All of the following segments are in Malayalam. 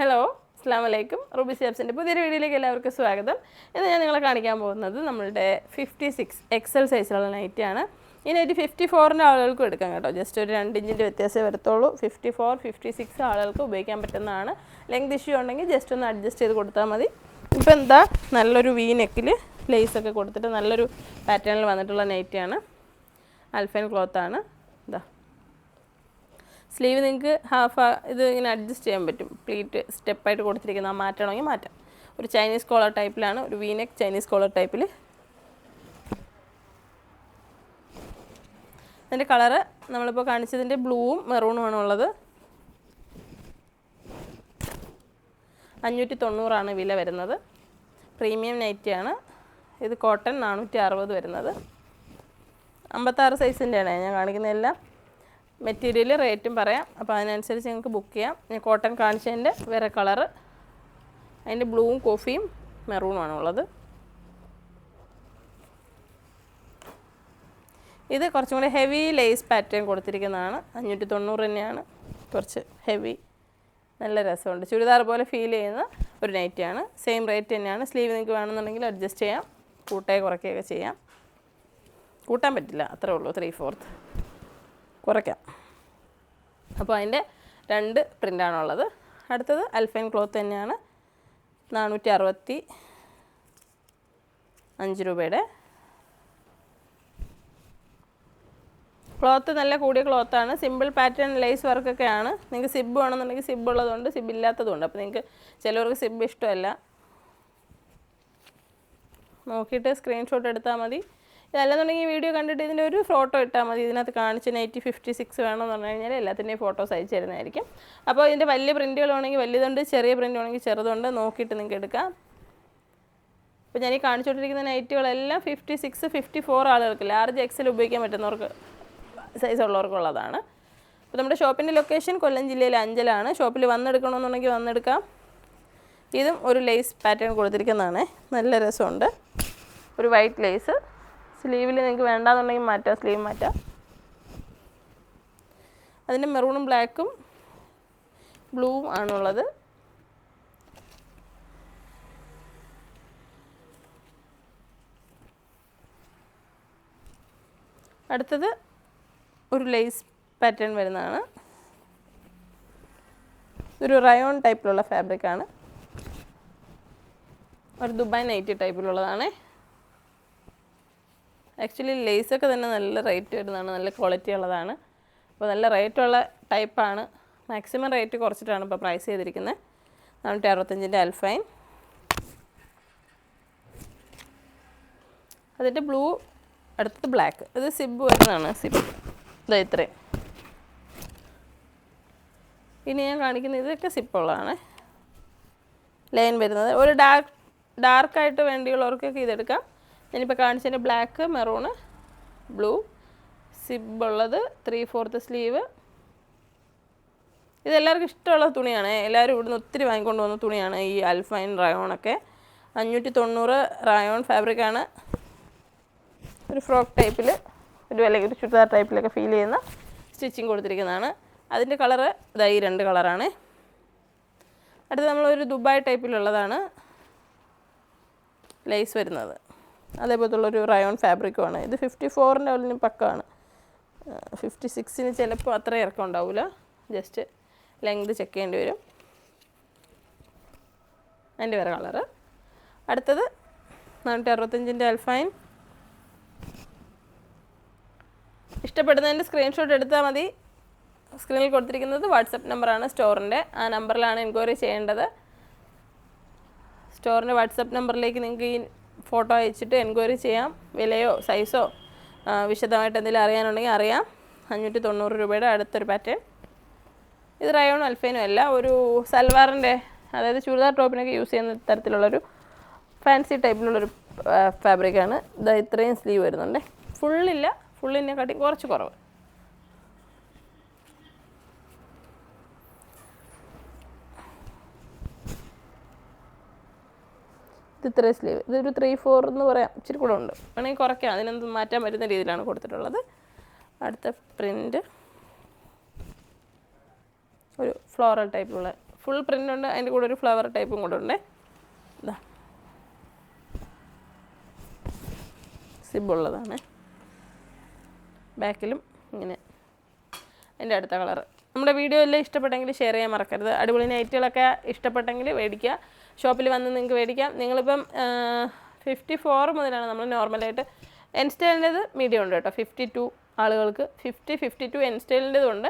ഹലോ അസ്സാം വലൈക്കും റുബി സാബ്സിന്റെ പുതിയൊരു വീഡിയോയിലേക്ക് എല്ലാവർക്കും സ്വാഗതം. ഇന്ന് ഞാൻ നിങ്ങളെ കാണിക്കാൻ പോകുന്നത് നമ്മളുടെ ഫിഫ്റ്റി സിക്സ് എക്സൽ സൈസിലുള്ള നൈറ്റിയാണ് ഈ നൈറ്റ് ഫിഫ്റ്റി ഫോറിന്റെ ആളുകൾക്കും എടുക്കാം കേട്ടോ. ജസ്റ്റ് ഒരു രണ്ട് ഇഞ്ചിന്റെ വ്യത്യാസമേ വരത്തുള്ളൂ. ഫിഫ്റ്റി ഫോർ ഫിഫ്റ്റി സിക്സ് ആളുകൾക്ക് ഉപയോഗിക്കാൻ പറ്റുന്നതാണ്. ലെങ്ത് ഇഷ്യൂ ഉണ്ടെങ്കിൽ ജസ്റ്റ് ഒന്ന് അഡ്ജസ്റ്റ് ചെയ്ത് കൊടുത്താൽ മതി. ഇപ്പോൾ എന്താ? നല്ലൊരു വി നെക്കിൽ ലേസൊക്കെ കൊടുത്തിട്ട് നല്ലൊരു പാറ്റേണിൽ വന്നിട്ടുള്ള നൈറ്റിയാണ് അൽഫൈൻ ക്ലോത്താണ് സ്ലീവ് നിങ്ങൾക്ക് ഹാഫ് ഇത് ഇങ്ങനെ അഡ്ജസ്റ്റ് ചെയ്യാൻ പറ്റും. പ്ലീറ്റ് സ്റ്റെപ്പായിട്ട് കൊടുത്തിരിക്കുന്ന മാറ്റണമെങ്കിൽ മാറ്റാം. ഒരു ചൈനീസ് കോളർ ടൈപ്പിലാണ് ഒരു വീനെക്ക് ചൈനീസ് കോളർ ടൈപ്പിൽ അതിന്റെ കളറ് നമ്മളിപ്പോൾ കാണിച്ചതിന്റെ ബ്ലൂവും മെറൂണുമാണ് ഉള്ളത്. അഞ്ഞൂറ്റി തൊണ്ണൂറാണ് വില വരുന്നത്. പ്രീമിയം നൈറ്റിയാണ് ഇത് കോട്ടൺ നാനൂറ്റി അറുപത് വരുന്നത്. അമ്പത്താറ് സൈസിന്റെയാണ് ഞാൻ കാണിക്കുന്ന എല്ലാം. മെറ്റീരിയൽ റേറ്റും പറയാം. അപ്പോൾ അതിനനുസരിച്ച് നിങ്ങൾക്ക് ബുക്ക് ചെയ്യാം. കോട്ടൺ കാണിച്ചതിന്റെ വേറെ കളറ് അതിന്റെ ബ്ലൂവും കോഫിയും മെറൂണുമാണ് ഉള്ളത്. ഇത് കുറച്ചും കൂടി ഹെവി ലേസ് പാറ്റേൺ കൊടുത്തിരിക്കുന്നതാണ്. അഞ്ഞൂറ്റി തൊണ്ണൂറ് തന്നെയാണ്. കുറച്ച് ഹെവി നല്ല രസമുണ്ട്. ചുരിദാർ പോലെ ഫീൽ ചെയ്യുന്ന ഒരു നൈറ്റിയാണ് സെയിം റേറ്റ് തന്നെയാണ്. സ്ലീവ് നിങ്ങൾക്ക് വേണമെന്നുണ്ടെങ്കിൽ അഡ്ജസ്റ്റ് ചെയ്യാം. കൂട്ടേ കുറയ്ക്കുകയൊക്കെ ചെയ്യാം. കൂട്ടാൻ പറ്റില്ല. അത്രേ ഉള്ളൂ ത്രീ ഫോർത്ത് കുറയ്ക്കാം. അപ്പോൾ അതിന്റെ രണ്ട് പ്രിന്റാണുള്ളത്. അടുത്തത് അൽഫൈൻ ക്ലോത്ത് തന്നെയാണ്. നാനൂറ്റി അറുപത്തി അഞ്ച് രൂപയുടെ. ക്ലോത്ത് നല്ല കൂടിയ ക്ലോത്താണ്. സിമ്പിൾ പാറ്റേൺ ലേസ് വർക്കൊക്കെയാണ്. നിങ്ങൾക്ക് സിബ് വേണമെന്നുണ്ടെങ്കിൽ സിബ് ഉള്ളതുകൊണ്ട് സിബ് ഇല്ലാത്തതുകൊണ്ട് അപ്പോൾ നിങ്ങൾക്ക് ചിലവർക്ക് സിബ് ഇഷ്ടമല്ല. നോക്കിയിട്ട് സ്ക്രീൻഷോട്ട് എടുത്താൽ മതി. ഇതല്ലെന്നുണ്ടെങ്കിൽ വീഡിയോ കണ്ടിട്ട് ഇതിന്റെ ഒരു ഫോട്ടോ ഇട്ടാൽ മതി. ഇതിനകത്ത് കാണിച്ച് നൈറ്റി ഫിഫ്റ്റി സിക്സ് വേണമെന്ന് പറഞ്ഞു കഴിഞ്ഞാൽ എല്ലാത്തിന്റെയും ഫോട്ടോസ് അയച്ചു തരുന്നതായിരിക്കും. അപ്പോൾ ഇതിന്റെ വലിയ പ്രിന്റുകളാണെങ്കിൽ വലിയതുണ്ട് ചെറിയ പ്രിന്റ് വേണമെങ്കിൽ ചെറുതുണ്ട് നോക്കിയിട്ട് നിങ്ങൾക്ക് എടുക്കാം. അപ്പോൾ ഞാൻ ഈ കാണിച്ചുകൊണ്ടിരിക്കുന്ന നൈറ്റുകളെല്ലാം ഫിഫ്റ്റി സിക്സ് ഫിഫ്റ്റി ഫോർ ആളുകൾക്ക് ലാർജ് എക്സിൽ ഉപയോഗിക്കാൻ പറ്റുന്നവർക്ക് സൈസ് ഉള്ളവർക്കുള്ളതാണ് അപ്പോൾ നമ്മുടെ ഷോപ്പിന്റെ ലൊക്കേഷൻ കൊല്ലം ജില്ലയിലെ അഞ്ചലാണ്. ഷോപ്പിൽ വന്നെടുക്കണമെന്നുണ്ടെങ്കിൽ വന്നെടുക്കാം. ഇതും ഒരു ലേസ് പാറ്റേൺ കൊടുത്തിരിക്കുന്നതാണ്. നല്ല രസമുണ്ട്. ഒരു വൈറ്റ് ലേസ് സ്ലീവിൽ നിങ്ങൾക്ക് വേണ്ടാന്നുണ്ടെങ്കിൽ മാറ്റാം സ്ലീവ് മാറ്റാം. അതിന്റെ മെറൂണും ബ്ലാക്കും ബ്ലൂവും ആണുള്ളത്. അടുത്തത് ഒരു ലേസ് പാറ്റേൺ വരുന്നതാണ്. ഒരു റയോൺ ടൈപ്പിലുള്ള ഫാബ്രിക്കാണ് ഒരു ദുബായ് നൈറ്റി ടൈപ്പിലുള്ളതാണ് ആക്ച്വലി ലേസൊക്കെ തന്നെ നല്ല റേറ്റ് വരുന്നതാണ് നല്ല ക്വാളിറ്റി ഉള്ളതാണ്. അപ്പോൾ നല്ല റേറ്റുള്ള ടൈപ്പാണ് മാക്സിമം റേറ്റ് കുറച്ചിട്ടാണ് ഇപ്പോൾ പ്രൈസ് ചെയ്തിരിക്കുന്നത് നാനൂറ്റി അറുപത്തഞ്ചിന്റെ അൽഫൈൻ അതിന്റെ ബ്ലൂ അടുത്തത് ബ്ലാക്ക് ഇത് സിബ് വരുന്നതാണ് സിബ് ഇതാ ഇത്രയും. ഇനി ഞാൻ കാണിക്കുന്നത് ഇതൊക്കെ സിപ്പുള്ളതാണ് ലൈൻ വരുന്നത്. ഒരു ഡാർക്ക് ഡാർക്കായിട്ട് വേണ്ടിയുള്ളവർക്കൊക്കെ ഇതെടുക്കാം. ഞാനിപ്പോൾ കാണിച്ചതിന്റെ ബ്ലാക്ക് മെറൂണ് ബ്ലൂ സിബ് ഉള്ളത് ത്രീ ഫോർത്ത് സ്ലീവ് ഇതെല്ലാവർക്കും ഇഷ്ടമുള്ള തുണിയാണ്. എല്ലാവരും ഇവിടുന്ന് ഒത്തിരി വാങ്ങിക്കൊണ്ട് വന്ന തുണിയാണ് ഈ അൽഫൈൻ റയോണൊക്കെ അഞ്ഞൂറ്റി തൊണ്ണൂറ് റയോൺ ഫാബ്രിക്കാണ് ഒരു ഫ്രോക്ക് ടൈപ്പിൽ ഒരു അല്ലെങ്കിൽ ഒരു ചുരിദാർ ടൈപ്പിലൊക്കെ ഫീൽ ചെയ്യുന്ന സ്റ്റിച്ചിങ് കൊടുത്തിരിക്കുന്നതാണ്. അതിന്റെ കളറ് ഇതായി രണ്ട് കളറാണ് അടുത്ത് നമ്മളൊരു ദുബായ് ടൈപ്പിലുള്ളതാണ് ലൈസ് വരുന്നത്. അതേപോലത്തുള്ളൊരു റയോൺ ഫാബ്രിക്കുമാണ് ഇത് ഫിഫ്റ്റി ഫോറിന്റെ ഉള്ളിന് പക്കമാണ് ഫിഫ്റ്റി സിക്സിന് ചിലപ്പോൾ അത്ര ഇറക്കം ഉണ്ടാവില്ല ജസ്റ്റ് ലെങ്ത് ചെക്ക് ചെയ്യേണ്ടി വരും. അതിന്റെ വേറെ കളറ് അടുത്തത് നാനൂറ്റി അറുപത്തഞ്ചിന്റെ അൽഫൈൻ ഇഷ്ടപ്പെടുന്നതിന്റെ സ്ക്രീൻഷോട്ട് എടുത്താൽ മതി സ്ക്രീനിൽ കൊടുത്തിരിക്കുന്നത് വാട്സപ്പ് നമ്പറാണ് സ്റ്റോറിന്റെ ആ നമ്പറിലാണ് എൻക്വയറി ചെയ്യേണ്ടത്. സ്റ്റോറിന്റെ വാട്സപ്പ് നമ്പറിലേക്ക് നിങ്ങൾക്ക് ഈ ഫോട്ടോ അയച്ചിട്ട് എൻക്വയറി ചെയ്യാം. വിലയോ സൈസോ വിശദമായിട്ട് എന്തെങ്കിലും അറിയാനുണ്ടെങ്കിൽ അറിയാം. അഞ്ഞൂറ്റി തൊണ്ണൂറ് രൂപയുടെ അടുത്തൊരു പാറ്റേൺ. ഇത് റയോണും അൽഫൈനും അല്ല ഒരു സൽവാറിന്റെ അതായത് ചുരിദാർ ടോപ്പിനൊക്കെ യൂസ് ചെയ്യുന്ന തരത്തിലുള്ളൊരു ഫാൻസി ടൈപ്പിലുള്ളൊരു ഫാബ്രിക്കാണ്. ഇത് ഇത്രയും സ്ലീവ് വരുന്നുണ്ട്. ഫുള്ളില്ല ഫുള്ളിനെ കാട്ടി കുറച്ച് കുറവ്. ഇത്രയും സ്ലീവ് ഇതൊരു ത്രീ ഫോർ എന്ന് പറയാം. ഇച്ചിരി കൂടെ ഉണ്ട്. വേണമെങ്കിൽ കുറയ്ക്കാം. അതിനൊന്നും മാറ്റാൻ പറ്റുന്ന രീതിയിലാണ് കൊടുത്തിട്ടുള്ളത്. അടുത്ത പ്രിന്റ് ഒരു ഫ്ലോറൽ ടൈപ്പിലുള്ള ഫുൾ പ്രിന്റ് ഉണ്ട്. അതിന്റെ കൂടെ ഒരു ഫ്ലവർ ടൈപ്പും കൂടെ ഉണ്ട്. ഇതാ സിബുള്ളതാണ് ബാക്കിലും ഇങ്ങനെ. അതിന്റെ അടുത്ത കളർ നമ്മുടെ വീഡിയോ എല്ലാം ഇഷ്ടപ്പെട്ടെങ്കിൽ ഷെയർ ചെയ്യാൻ മറക്കരുത്. അടിപൊളി നൈറ്റുകളൊക്കെ ഇഷ്ടപ്പെട്ടെങ്കിൽ മേടിക്കുക. ഷോപ്പിൽ വന്ന് നിങ്ങൾക്ക് മേടിക്കാം. നിങ്ങളിപ്പം ഫിഫ്റ്റി ഫോർ മുതലാണ് നമ്മൾ നോർമലായിട്ട് എൻസ്റ്റൈലിന്റെത് മീഡിയം ഉണ്ട് കേട്ടോ. ഫിഫ്റ്റി ടു ആളുകൾക്ക്. ഫിഫ്റ്റി ഫിഫ്റ്റി ടു എൻസ്റ്റൈലിന്റെതും ഉണ്ട്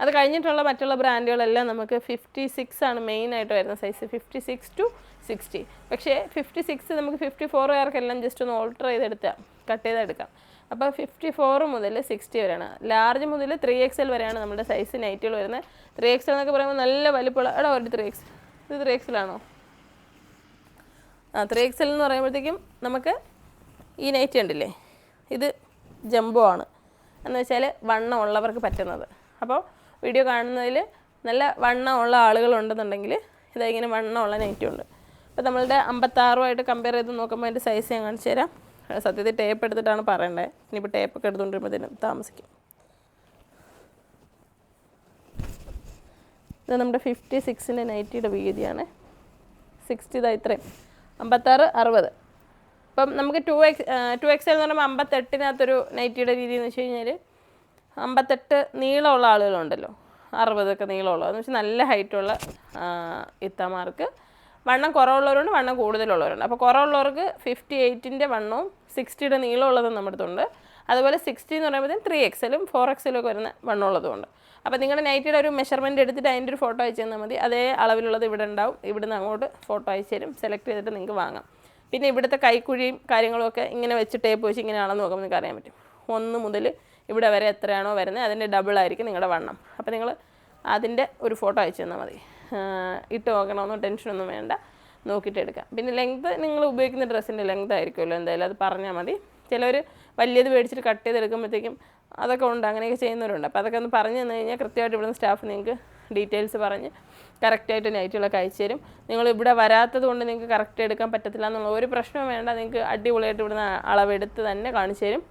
അത് കഴിഞ്ഞിട്ടുള്ള മറ്റുള്ള ബ്രാൻഡുകളെല്ലാം നമുക്ക് ഫിഫ്റ്റി സിക്സ് ആണ് മെയിൻ ആയിട്ട് വരുന്ന size fifty six to sixty പക്ഷേ ഫിഫ്റ്റി സിക്സ് നമുക്ക് ഫിഫ്റ്റി ഫോറുകാർക്കെല്ലാം ജസ്റ്റ് ഒന്ന് ഓൾട്ടർ ചെയ്തെടുത്താൽ കട്ട് ചെയ്തെടുക്കാം. അപ്പോൾ ഫിഫ്റ്റി ഫോർ മുതൽ സിക്സ്റ്റി വരെയാണ്. ലാർജ് മുതൽ ത്രീ എക്സ് എൽ വരെയാണ് നമ്മുടെ സൈസ് നൈറ്റുകൾ വരുന്നത്. ത്രീ എക്സ് എൽ എന്നൊക്കെ പറയുമ്പോൾ നല്ല വലുപ്പമുള്ള എടാ ഒരു ത്രീ എക്സ് ഇത് ത്രീ ആണോ? ആ ത്രീ എക്സ് എൽ എന്ന് പറയുമ്പോഴത്തേക്കും നമുക്ക് ഈ നൈറ്റ് ഉണ്ടല്ലേ ഇത് ജംബോ ആണ്. എന്ന് വെച്ചാൽ വണ്ണം ഉള്ളവർക്ക് പറ്റുന്നത്. അപ്പോൾ വീഡിയോ കാണുന്നതിൽ നല്ല വണ്ണമുള്ള ആളുകളുണ്ടെന്നുണ്ടെങ്കിൽ ഇങ്ങനെ വണ്ണമുള്ള നൈറ്റും ഉണ്ട്. അപ്പോൾ നമ്മളുടെ അമ്പത്താറുമായിട്ട് കമ്പയർ ചെയ്ത് നോക്കുമ്പോൾ അതിന്റെ സൈസ് ഞാൻ കാണിച്ചു തരാം. സത്യത്തിൽ ടേപ്പ് എടുത്തിട്ടാണ് പറയേണ്ടത് ഇനിയിപ്പോൾ ടേപ്പൊക്കെ എടുത്തുകൊണ്ടിരുമ്പോഴത്തേനും താമസിക്കും. ഇത് നമ്മുടെ ഫിഫ്റ്റി സിക്സിന്റെ നൈറ്റിയുടെ വീതിയാണ്. സിക്സ്റ്റി ഇതാ ഇത്രയും. അമ്പത്താറ് അറുപത്. അപ്പം നമുക്ക് ടു എക്സ് ടു എക്സ് എന്ന് പറയുമ്പോൾ അമ്പത്തെട്ടിനകത്തൊരു നൈറ്റിയുടെ രീതി എന്ന് വെച്ച് കഴിഞ്ഞാൽ അമ്പത്തെട്ട് നീളമുള്ള ആളുകളുണ്ടല്ലോ. അറുപതൊക്കെ നീളമുള്ള. എന്ന് വെച്ചാൽ നല്ല ഹൈറ്റുള്ള ഇത്തമാർക്ക് വണ്ണം കുറവുള്ളവരുണ്ട് വണ്ണം കൂടുതലുള്ളവരുണ്ട്. അപ്പോൾ കുറവുള്ളവർക്ക് ഫിഫ്റ്റി എയ്റ്റിന്റെ വണ്ണവും സിക്സ്റ്റിയുടെ നീളമുള്ളതും നമ്മുടെ അടുത്തുണ്ട് അതുപോലെ സിക്സ്റ്റി എന്ന് പറയുമ്പോഴത്തേക്കും ത്രീ എക്സലും ഫോർ എക്സലും ഒക്കെ വരുന്ന വണ്ണമുള്ളതും അപ്പോൾ നിങ്ങളുടെ നൈറ്റിയുടെ ഒരു മെഷർമെന്റ് എടുത്തിട്ട് അതിന്റെ ഒരു ഫോട്ടോ അയച്ചു തന്നാൽ മതി. അതേ അളവിലുള്ളത് ഇവിടെ ഉണ്ടാവും. ഇവിടുന്ന് അങ്ങോട്ട് ഫോട്ടോ അയച്ചു തരും. സെലക്ട് ചെയ്തിട്ട് നിങ്ങൾക്ക് വാങ്ങാം. പിന്നെ ഇവിടുത്തെ കൈക്കുഴിയും കാര്യങ്ങളും ഒക്കെ ഇങ്ങനെ വെച്ച് ടേപ്പ് വെച്ച് ഇങ്ങനെ ആണെന്ന് നോക്കുമ്പോൾ നിങ്ങൾക്ക് അറിയാൻ പറ്റും. ഒന്ന് മുതൽ ഇവിടെ വരെ എത്രയാണോ വരുന്നത് അതിന്റെ ഡബിൾ ആയിരിക്കും നിങ്ങളുടെ വണ്ണം. അപ്പോൾ നിങ്ങൾ അതിന്റെ ഒരു ഫോട്ടോ അയച്ചു തന്നാൽ മതി. ഇട്ട് നോക്കണമെന്നോ ടെൻഷനൊന്നും വേണ്ട. നോക്കിയിട്ട് എടുക്കാം. പിന്നെ ലെങ്ത് നിങ്ങൾ ഉപയോഗിക്കുന്ന ഡ്രസ്സിന്റെ ലെങ്ത് ആയിരിക്കുമല്ലോ എന്തായാലും അത് പറഞ്ഞാൽ മതി. ചിലവർ വലിയത് മേടിച്ചിട്ട് കട്ട് ചെയ്തെടുക്കുമ്പോഴത്തേക്കും അതൊക്കെ ഉണ്ട്. അങ്ങനെയൊക്കെ ചെയ്യുന്നവരുണ്ട്. അപ്പോൾ അതൊക്കെ ഒന്ന് പറഞ്ഞു തന്നു കഴിഞ്ഞാൽ കൃത്യമായിട്ട് ഇവിടുന്ന് സ്റ്റാഫ് നിങ്ങൾക്ക് ഡീറ്റെയിൽസ് പറഞ്ഞ് കറക്റ്റായിട്ട് നൈറ്റുകളൊക്കെ അയച്ചു തരും. നിങ്ങൾ ഇവിടെ വരാത്തത് കൊണ്ട് നിങ്ങൾക്ക് കറക്റ്റ് എടുക്കാൻ പറ്റത്തില്ല എന്നുള്ള ഒരു പ്രശ്നവും വേണ്ട. നിങ്ങൾക്ക് അടിപൊളിയായിട്ട് ഇവിടുന്ന് അളവെടുത്ത് തന്നെ കാണിച്ചു തരും.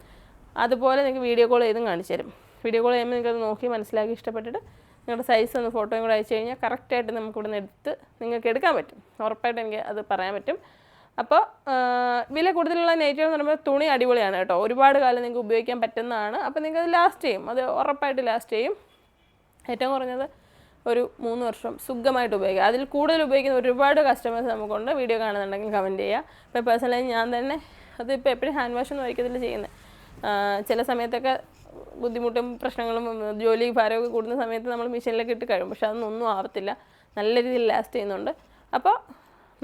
അതുപോലെ നിങ്ങൾക്ക് വീഡിയോ കോൾ ചെയ്തും കാണിച്ചു തരും. വീഡിയോ കോൾ ചെയ്യുമ്പോൾ നിങ്ങൾക്കത് നോക്കി മനസ്സിലാക്കി ഇഷ്ടപ്പെട്ടിട്ട് നിങ്ങളുടെ സൈസ് ഒന്ന് ഫോട്ടോയും കൂടെ അയച്ചു കഴിഞ്ഞാൽ കറക്റ്റായിട്ട് നമുക്ക് നിന്ന് എടുത്ത് നിങ്ങൾക്ക് എടുക്കാൻ പറ്റും. ഉറപ്പായിട്ട് എനിക്ക് അത് പറയാൻ പറ്റും. അപ്പോൾ വില കൂടുതലുള്ള നൈറ്റുകൾ എന്ന് പറയുമ്പോൾ തുണി അടിപൊളിയാണ് കേട്ടോ. ഒരുപാട് കാലം നിങ്ങൾക്ക് ഉപയോഗിക്കാൻ പറ്റുന്നതാണ്. അപ്പോൾ നിങ്ങൾക്ക് അത് ലാസ്റ്റ് ചെയ്യും. അത് ഉറപ്പായിട്ട് ലാസ്റ്റ് ചെയ്യും. ഏറ്റവും കുറഞ്ഞത് ഒരു മൂന്ന് വർഷം സുഖമായിട്ട് ഉപയോഗിക്കുക അതിൽ കൂടുതൽ ഉപയോഗിക്കുന്ന ഒരുപാട് കസ്റ്റമേഴ്സ് നമുക്കുണ്ട്. വീഡിയോ കാണുന്നുണ്ടെങ്കിൽ കമന്റ് ചെയ്യുക. ഇപ്പോൾ പേഴ്സണലായി ഞാൻ തന്നെ അതിപ്പോൾ എപ്പോഴും ഹാൻഡ് വാഷ് ഒന്നും ആയിരിക്കത്തില്ല ചെയ്യുന്നത് ചില സമയത്തൊക്കെ ബുദ്ധിമുട്ടും പ്രശ്നങ്ങളും ജോലി ഭാരമൊക്കെ കൂടുന്ന സമയത്ത് നമ്മൾ മെഷീനിലൊക്കെ ഇട്ട് കഴിയും പക്ഷെ അതൊന്നും ആവത്തില്ല. നല്ല രീതിയിൽ ലാസ്റ്റ് ചെയ്യുന്നുണ്ട്. അപ്പോൾ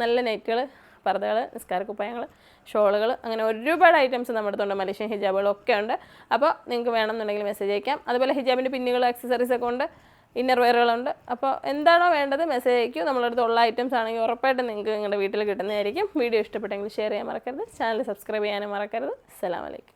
നല്ല നെറ്റുകൾ പർദ്ദകൾ നിസ്കാരക്കുപ്പായങ്ങൾ ഷോളുകൾ അങ്ങനെ ഒരുപാട് ഐറ്റംസ് നമ്മുടെ അടുത്തുണ്ട് മലേഷ്യൻ ഹിജാബുകളൊക്കെ ഉണ്ട്. അപ്പോൾ നിങ്ങൾക്ക് വേണമെന്നുണ്ടെങ്കിൽ മെസ്സേജ് അയക്കാം. അതുപോലെ ഹിജാബിന്റെ പിന്നുകൾ ആക്സസറീസ് ഒക്കെ ഉണ്ട്. ഇന്നർ വെയറുകളുണ്ട് അപ്പോൾ എന്താണോ വേണ്ടത് മെസ്സേജ് അയക്കും. നമ്മളടുത്ത് ഉള്ള ഐറ്റംസ് ആണെങ്കിൽ ഉറപ്പായിട്ടും നിങ്ങൾക്ക് നിങ്ങളുടെ വീട്ടിൽ കിട്ടുന്നതായിരിക്കും. വീഡിയോ ഇഷ്ടപ്പെട്ടെങ്കിൽ ഷെയർ ചെയ്യാൻ മറക്കരുത്. ചാനൽ സബ്സ്ക്രൈബ് ചെയ്യാനും മറക്കരുത്. അസ്സലാമലൈക്കും